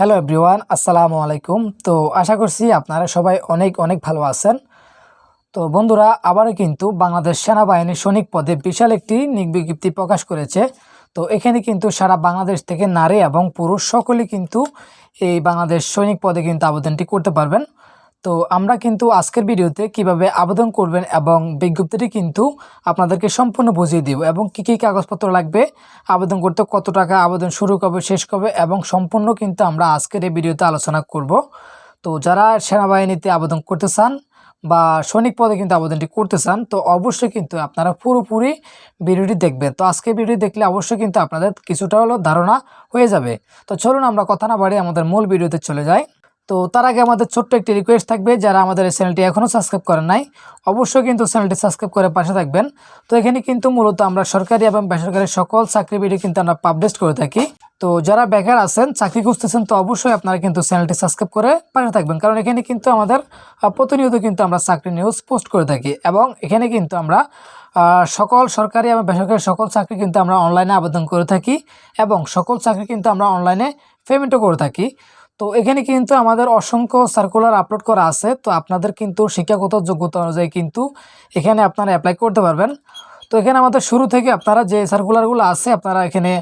Hello everyone, আসসালামু আলাইকুম। তো আশা করছি আপনারা সবাই অনেক অনেক ভালো আছেন। তো বন্ধুরা, আবারও কিন্তু বাংলাদেশ সেনাবাহিনী সৈনিক পদে বিশাল একটি বিজ্ঞপ্তি প্রকাশ করেছে। তো এখানে কিন্তু সারা বাংলাদেশ থেকে নারী এবং পুরুষ সকলেই কিন্তু এই বাংলাদেশ সৈনিক পদে কিন্তু আবেদনটি করতে পারবেন। তো আমরা কিন্তু আজকের ভিডিওতে কীভাবে আবেদন করবেন এবং বিজ্ঞপ্তিটি কিন্তু আপনাদেরকে সম্পূর্ণ বুঝিয়ে দিব এবং কী কী কাগজপত্র লাগবে, আবেদন করতে কত টাকা, আবেদন শুরু কবে, শেষ কবে এবং সম্পূর্ণ কিন্তু আমরা আজকের এই ভিডিওতে আলোচনা করব। তো যারা সেনাবাহিনীতে আবেদন করতে চান বা সৈনিক পদে কিন্তু আবেদনটি করতে চান, তো অবশ্যই কিন্তু আপনারা পুরোপুরি ভিডিওটি দেখবেন। তো আজকে ভিডিও দেখলে অবশ্যই কিন্তু আপনাদের কিছুটা হলো ধারণা হয়ে যাবে। তো চলুন আমরা কথা না বাড়ি আমাদের মূল ভিডিওতে চলে যাই। তো তার আগে আমাদের ছোট্ট একটি রিকোয়েস্ট থাকবে, যারা আমাদের এই চ্যানেলটি এখনও সাবস্ক্রাইব করেন নাই, অবশ্যই কিন্তু চ্যানেলটি সাবস্ক্রাইব করে পাশে থাকবেন। তো এখানে কিন্তু মূলত আমরা সরকারি এবং বেসরকারি সকল চাকরি ভিডিও কিন্তু আমরা পাবলিশ করে থাকি। তো যারা বেকার আছেন, চাকরি খুঁজতেছেন, তো অবশ্যই আপনারা কিন্তু চ্যানেলটি সাবস্ক্রাইব করে পাশে থাকবেন। কারণ এখানে কিন্তু আমাদের প্রতিনিয়ত কিন্তু আমরা চাকরি নিউজ পোস্ট করে থাকি এবং এখানে কিন্তু আমরা সকল সরকারি এবং বেসরকারি সকল চাকরি কিন্তু আমরা অনলাইনে আবেদন করে থাকি এবং সকল চাকরি কিন্তু আমরা অনলাইনে পেমেন্টও করে থাকি। তো এখানে কিন্তু আমাদের অসংখ্য সার্কুলার আপলোড করা আছে। তো আপনাদের কিন্তু শিক্ষাগত যোগ্যতা অনুযায়ী কিন্তু এখানে আপনারা অ্যাপ্লাই করতে পারবেন। তো এখানে আমাদের শুরু থেকে আপনারা যে সার্কুলারগুলো আছে, আপনারা এখানে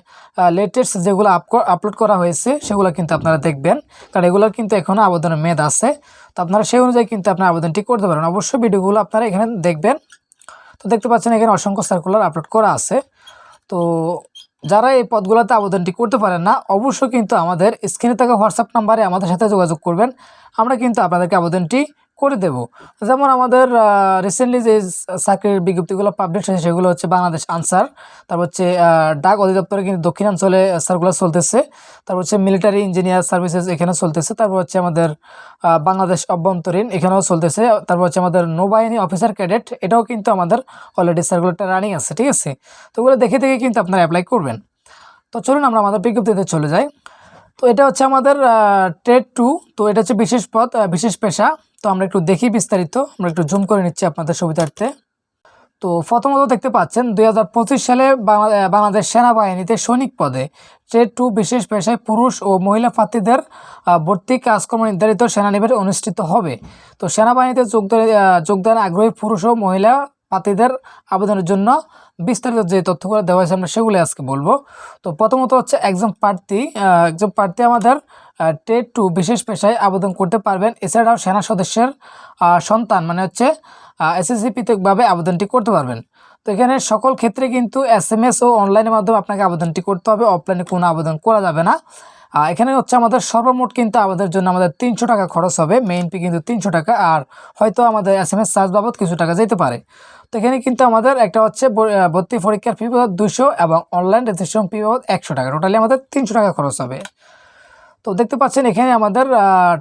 লেটেস্ট যেগুলো আপলোড করা হয়েছে, সেগুলো কিন্তু আপনারা দেখবেন। কারণ এগুলোর কিন্তু এখনও আবেদনের মেয়াদ আছে। তো আপনারা সেই অনুযায়ী কিন্তু আপনার আবেদনটি করতে পারেন। অবশ্যই ভিডিওগুলো আপনারা এখানে দেখবেন। তো দেখতে পাচ্ছেন এখানে অসংখ্য সার্কুলার আপলোড করা আছে। তো যারা এই পদগুলোতে আবেদনটি করতে পারেন না, অবশ্যই কিন্তু আমাদের স্ক্রিনে থাকা হোয়াটসঅ্যাপ নাম্বারে আমাদের সাথে যোগাযোগ করবেন। আমরা কিন্তু আপনাদেরকে আবেদনটি করে দেব। যেমন আমাদের রিসেন্টলি যে চাকরির বিজ্ঞপ্তিগুলো পাবলিশ হয়েছে, সেগুলো হচ্ছে বাংলাদেশ আনসার, তারপর হচ্ছে ডাক অধিদপ্তরে কিন্তু দক্ষিণাঞ্চলে সার্কুলার চলতেছে, তারপর হচ্ছে মিলিটারি ইঞ্জিনিয়ার সার্ভিসেস এখানে চলতেছে, তারপর হচ্ছে আমাদের বাংলাদেশ অভ্যন্তরীণ এখানেও চলতেছে, তারপর হচ্ছে আমাদের নৌবাহিনী অফিসার ক্যাডেট এটাও কিন্তু আমাদের অলরেডি সার্কুলারটা রানিং আছে, ঠিক আছে? তো ওগুলো দেখে দেখে কিন্তু আপনারা অ্যাপ্লাই করবেন। তো চলুন আমরা আমাদের বিজ্ঞপ্তিতে চলে যাই। তো এটা হচ্ছে আমাদের ট্রেড টু তো এটা হচ্ছে বিশেষ পদ বিশেষ পেশা। তো আমরা একটু দেখি বিস্তারিত। আমরা একটু জুম করে নিচ্ছি আপনাদের সুবিধার্থে। তো প্রথমত দেখতে পাচ্ছেন, দুই হাজার পঁচিশ সালে বাংলাদেশ সেনাবাহিনীতে সৈনিক পদে ট্রেড টু বিশেষ পেশায় পুরুষ ও মহিলা প্রার্থীদের ভর্তি কাজকর্ম নির্ধারিত সেনানিবাসে অনুষ্ঠিত হবে। তো সেনাবাহিনীতে যোগদান যোগদানে আগ্রহী পুরুষ ও মহিলা প্রার্থীদের আবেদনের জন্য বিস্তারিত যে তথ্যগুলো দেওয়া হয়েছে আমরা সেগুলো আজকে বলব। তো প্রথমত হচ্ছে একজন প্রার্থী একজন প্রার্থী আমাদের ট্রেড টু বিশেষ পেশায় আবেদন করতে পারবেন। এছাড়াও সেনা সদস্যের সন্তান মানে হচ্ছে এসএসসি পৃথকভাবে আবেদনটি করতে পারবেন। তো এখানে সকল ক্ষেত্রে কিন্তু এস ও অনলাইনের মাধ্যমে আপনাকে আবেদনটি করতে হবে। অফলাইনে কোনো আবেদন করা যাবে না। এখানে হচ্ছে আমাদের সর্বমোট কিন্তু আমাদের জন্য আমাদের তিনশো টাকা খরচ হবে। মেইন পি কিন্তু তিনশো টাকা। আর হয়তো আমাদের এস এম এস চার্জ বাবদ কিছু টাকা যেতে পারে। তো এখানে কিন্তু আমাদের একটা হচ্ছে ভর্তি পরীক্ষার ফি বাবদ দুশো এবং অনলাইন রেজিস্ট্রেশন ফি বাবদ একশো টাকা। টোটালি আমাদের তিনশো টাকা খরচ হবে। তো দেখতে পাচ্ছেন এখানে আমাদের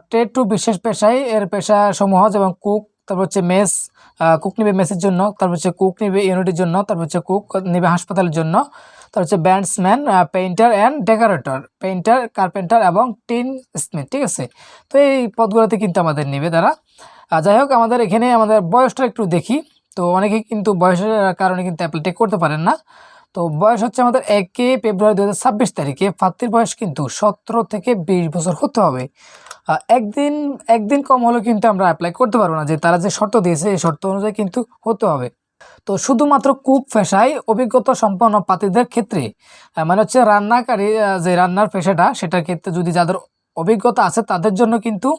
ট্রেড টু বিশেষ পেশায় এর পেশা সমূহ যেমন কুক তারপর হচ্ছে মেস কুক নিবে মেসের জন্য, তারপর হচ্ছে কুক নিবে ইউনিটের জন্য, তারপর হচ্ছে কুক নিবে হাসপাতালের জন্য, তারপর হচ্ছে bandsman painter and decorator painter carpenter এবং টিন স্মিথ ঠিক আছে? তো এই পদগুলোতে কিন্তু আমাদের নিবে তারা। যাই হোক, আমাদের এখানে আমাদের বয়সটা একটু দেখি, তো অনেকেই কিন্তু বয়সের কারণে কিন্তু অ্যাপ্লাইটি করতে পারেন না। তো বয়স হচ্ছে আমাদের একে ফেব্রুয়ারি দু হাজার ছাব্বিশ তারিখে। প্রার্থীর বয়স কিন্তু সতেরো থেকে বিশ বছর হতে হবে। একদিন একদিন কম হলেও কিন্তু আমরা অ্যাপ্লাই করতে পারব না যে তারা যে শর্ত দিয়েছে, এই শর্ত অনুযায়ী কিন্তু হতে হবে। তো শুধুমাত্র কুক পেশায় অভিজ্ঞতা সম্পন্ন পাতিদের ক্ষেত্রে মানে হচ্ছে রান্নাকারী যে রান্নার পেশাটা, সেটার ক্ষেত্রে যদি যাদের অভিজ্ঞতা আছে তাদের জন্য কিন্তু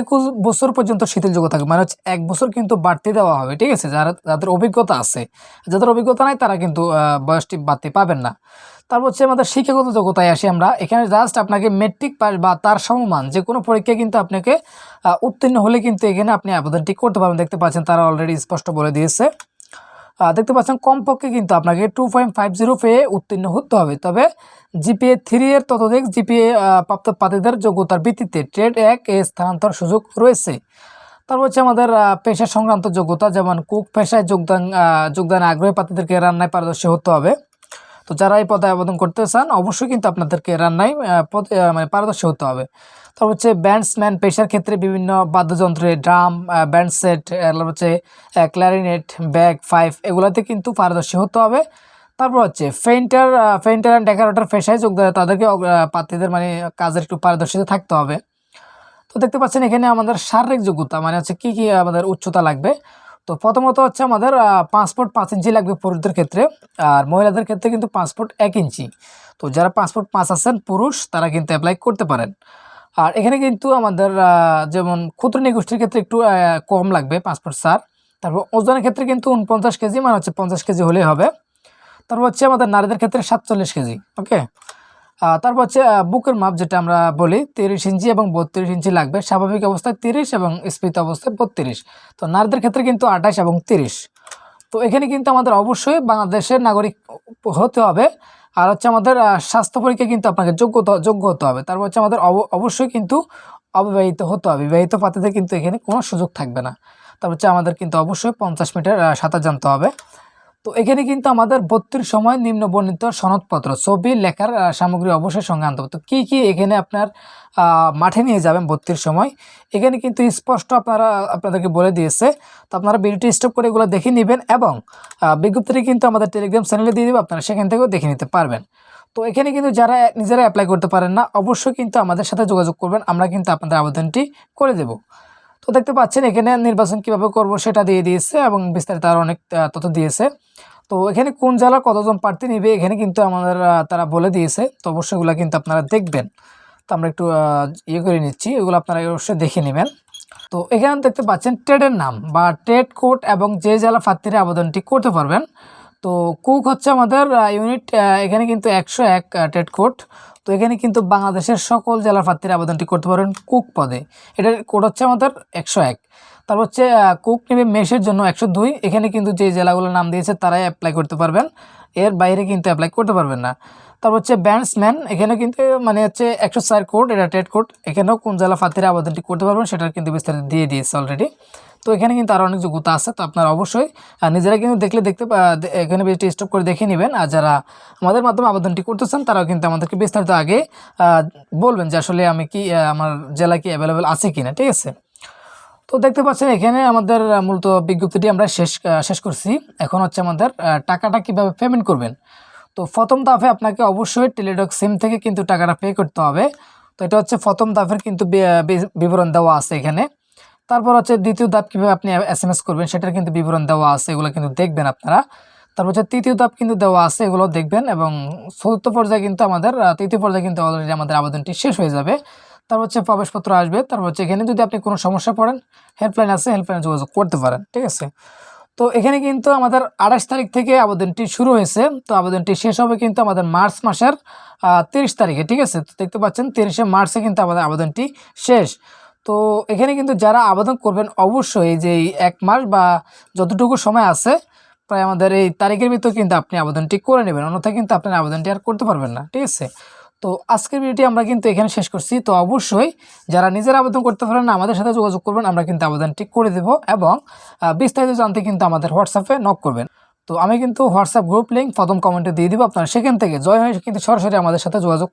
একুশ বছর পর্যন্ত শিথিলযোগ্য থাকবে। মানে হচ্ছে এক বছর কিন্তু বাড়তি দেওয়া হবে, ঠিক আছে? যারা, যাদের অভিজ্ঞতা আছে, যাদের অভিজ্ঞতা নাই তারা কিন্তু বয়সটি বাড়তি পাবেন না। তারপর হচ্ছে আমাদের শিক্ষাগত যোগ্যতায় আসি আমরা। এখানে জাস্ট আপনাকে মেট্রিক পাস বা তার সমমান যে কোনো পরীক্ষায় কিন্তু আপনাকে উত্তীর্ণ হলে কিন্তু এখানে আপনি আবেদনটি করতে পারবেন। দেখতে পাচ্ছেন তারা অলরেডি স্পষ্ট বলে দিয়েছে। দেখতে পাচ্ছেন, কমপক্ষে কিন্তু আপনাকে টু পয়েন্ট ফাইভ জিরো পেয়ে উত্তীর্ণ হতে হবে। তবে জিপিএ থ্রি এর ততোধিক জিপিএ প্রাপ্ত প্রার্থীদের যোগ্যতার ভিত্তিতে ট্রেড এক এ স্থানান্তর সুযোগ রয়েছে। তারপর হচ্ছে আমাদের পেশা সংক্রান্ত যোগ্যতা, যেমন কুক পেশায় যোগদান যোগদান আগ্রহী প্রার্থীদেরকে রান্নায় পারদর্শী হতে হবে। তো যারা এই পদে আবেদন করতে চান, অবশ্যই কিন্তু আপনাদেরকে রান্নায় মানে পারদর্শী হতে হবে। তারপর হচ্ছে ব্যান্ডসম্যান পেশার ক্ষেত্রে বিভিন্ন বাদ্যযন্ত্রে ড্রাম ব্যান্ড সেট হচ্ছে ক্ল্যারিনেট ব্যাগ, ফাইভ, এগুলাতে কিন্তু পারদর্শী হতে হবে। তারপর হচ্ছে ফেন্টার পেইন্টার অ্যান্ড ডেকোরেটর পেশায় যোগ দেয় তাদেরকে প্রার্থীদের মানে কাজের একটু পারদর্শিতা থাকতে হবে। তো দেখতে পাচ্ছেন এখানে আমাদের শারীরিক যোগ্যতা মানে হচ্ছে কী কী আমাদের উচ্চতা লাগবে। তো প্রথমত হচ্ছে আমাদের পাসপোর্ট পাঁচ ইঞ্চি লাগবে পুরুষদের ক্ষেত্রে, আর মহিলাদের ক্ষেত্রে কিন্তু পাসপোর্ট এক ইঞ্চি। তো যারা পাসপোর্ট পাঁচ আছেন পুরুষ, তারা কিন্তু অ্যাপ্লাই করতে পারেন। আর এখানে কিন্তু আমাদের যেমন ক্ষুদ্র নিগোষ্ঠীর ক্ষেত্রে একটু কম লাগবে পাসপোর্ট সার তারপর ওজনের ক্ষেত্রে কিন্তু উনপঞ্চাশ কেজি মানে হচ্ছে পঞ্চাশ কেজি হলেই হবে। তারপর হচ্ছে আমাদের নারীদের ক্ষেত্রে সাতচল্লিশ কেজি ওকে তারপর হচ্ছে বুকের মাপ যেটা আমরা বলি, তিরিশ ইঞ্চি এবং বত্রিশ ইঞ্চি লাগবে। স্বাভাবিক অবস্থায় তিরিশ এবং স্ফীত অবস্থায় বত্রিশ। তো নারীদের ক্ষেত্রে কিন্তু আঠাশ এবং তিরিশ। তো এখানে কিন্তু আমাদের অবশ্যই বাংলাদেশের নাগরিক হতে হবে। আর হচ্ছে আমাদের স্বাস্থ্য পরীক্ষা কিন্তু আপনাকে যোগ্যতা, যোগ্য হতে হবে। তারপর হচ্ছে আমাদের অব- অবশ্যই কিন্তু অবিবাহিত হতে হবে। বিবাহিত পাত্রদের কিন্তু এখানে কোনো সুযোগ থাকবে না। তারপর হচ্ছে আমাদের কিন্তু অবশ্যই পঞ্চাশ মিটার সাঁতার জানতে হবে। তো এখানে কিন্তু আমাদের বত্রিশ সময় নিম্ন বর্ণিত সনদপত্র, ছবি, লেখার সামগ্রী অবশ্যই সঙ্গে আনতে হবে। তো কী কী এখানে আপনার মাঠে নিয়ে যাবেন বত্রিশ সময়? এখানে কিন্তু স্পষ্ট আপনারা, আপনাদেরকে বলে দিয়েছে। তো আপনারা ভিডিওটি স্টপ করে এগুলো দেখে নেবেন এবং বিজ্ঞপ্তিটি কিন্তু আমাদের টেলিগ্রাম চ্যানেলে দিয়ে দেবো, আপনারা সেখান থেকেও দেখে নিতে পারবেন। তো এখানে কিন্তু যারা নিজেরা অ্যাপ্লাই করতে পারেন না, অবশ্যই কিন্তু আমাদের সাথে যোগাযোগ করবেন, আমরা কিন্তু আপনাদের আবেদনটি করে দেব। তো দেখতে পাচ্ছেন, এখানে নির্বাচন কীভাবে করব সেটা দিয়ে দিয়েছে এবং বিস্তারিত আরও অনেক তথ্য দিয়েছে। তো এখানে কোন জেলার কতজন প্রার্থী নেবে, এখানে কিন্তু আমাদের তারা বলে দিয়েছে। তো অবশ্যই এগুলো কিন্তু আপনারা দেখবেন। তো আমরা একটু ইয়ে করে নিচ্ছি, এগুলো আপনারা অবশ্যই দেখে নেবেন। তো এখানে দেখতে পাচ্ছেন ট্রেডের নাম বা ট্রেড কোড এবং যে জেলা প্রার্থীরা আবেদনটি করতে পারবেন। তো কুক হচ্ছে আমাদের ইউনিট এখানে কিন্তু একশো এক ট্রেড কোড তো এখানে কিন্তু বাংলাদেশের সকল জেলার প্রার্থীরা আবেদনটি করতে পারবেন কুক পদে। এটার কোড হচ্ছে আমাদের একশো এক। তারপর হচ্ছে কুক নেবে মেষের জন্য একশো দুই। এখানে কিন্তু যে জেলাগুলোর নাম দিয়েছে তারাই অ্যাপ্লাই করতে পারবেন। এর বাইরে কিন্তু অ্যাপ্লাই করতে পারবেন না। তারপর হচ্ছে ব্যান্ডসম্যান, এখানে কিন্তু মানে হচ্ছে একশো চার কোড, এটা টেট কোড। এখানেও কোন জেলা প্রার্থীরা আবেদনটি করতে পারবেন সেটার কিন্তু বিস্তারিত দিয়ে দিয়েছে অলরেডি তো এখানে কিন্তু আরও অনেক যোগ্যতা আছে, তো আপনারা অবশ্যই নিজেরা কিন্তু দেখলে দেখতে এখানে বেশি স্টপ করে দেখে নেবেন। আর যারা আমাদের মাধ্যমে আবেদনটি করতেছেন, তারাও কিন্তু আমাদেরকে বিস্তারিত আগে বলবেন যে আসলে আমি কি আমার জেলা কি অ্যাভেলেবেল আছে কিনা, ঠিক আছে? তো দেখতে পাচ্ছেন এখানে আমাদের মূলত বিজ্ঞপ্তিটি আমরা শেষ শেষ করছি। এখন হচ্ছে আমাদের টাকাটা কীভাবে পেমেন্ট করবেন? তো প্রথম ধাপে আপনাকে অবশ্যই টেলিডক সিম থেকে কিন্তু টাকাটা পে করতে হবে। তো এটা হচ্ছে প্রথম ধাপের কিন্তু বিবরণ দেওয়া আছে এখানে। তারপর হচ্ছে দ্বিতীয় ধাপ কীভাবে আপনি এস এম এস করবেন, সেটার কিন্তু বিবরণ দেওয়া আছে, এগুলো কিন্তু দেখবেন আপনারা। তারপর হচ্ছে তৃতীয় ধাপ কিন্তু দেওয়া আছে, এগুলো দেখবেন এবং চতুর্থ পর্যায়ে কিন্তু আমাদের তৃতীয় পর্যায়ে কিন্তু অলরেডি আমাদের আবেদনটি শেষ হয়ে যাবে। তারপর হচ্ছে প্রবেশপত্র আসবে, তারপর হচ্ছে এখানে যদি আপনি কোনো সমস্যা পড়েন হেল্পলাইন আছে হেল্পলাইনে যোগাযোগ করতে পারেন, ঠিক আছে? তো এখানে কিন্তু আমাদের আঠাশ তারিখ থেকে আবেদনটি শুরু হয়েছে, তো আবেদনটি শেষ হবে কিন্তু আমাদের মার্চ মাসের তিরিশ তারিখে, ঠিক আছে? তো দেখতে পাচ্ছেন, তিরিশে মার্চে কিন্তু আমাদের আবেদনটি শেষ। তো এখানে কিন্তু যারা আবেদন করবেন অবশ্যই যে এক মাস বা যতটুকু সময় আছে, প্রায় আমাদের এই তারিখের ভিতর কিন্তু আপনি আবেদনটি করে নেবেন। অন্যথায় কিন্তু আপনার আবেদনটি আর করতে পারবেন না, ঠিক আছে? তো আজকের ভিডিওটি আমরা কিন্তু এখানে শেষ করছি। তো অবশ্যই যারা নিজের আবেদন করতে পারেন না, আমাদের সাথে যোগাযোগ করবেন, আমরা কিন্তু আবেদনটি করে দেব এবং বিস্তারিত জানতে কিন্তু আমাদের হোয়াটসঅ্যাপে নক করবেন। তো আমি কিন্তু হোয়াটসঅ্যাপ গ্রুপ লিঙ্ক প্রথম কমেন্টে দিয়ে দিব, আপনারা সেখান থেকে জয় হয়ে কিন্তু সরাসরি আমাদের সাথে যোগাযোগ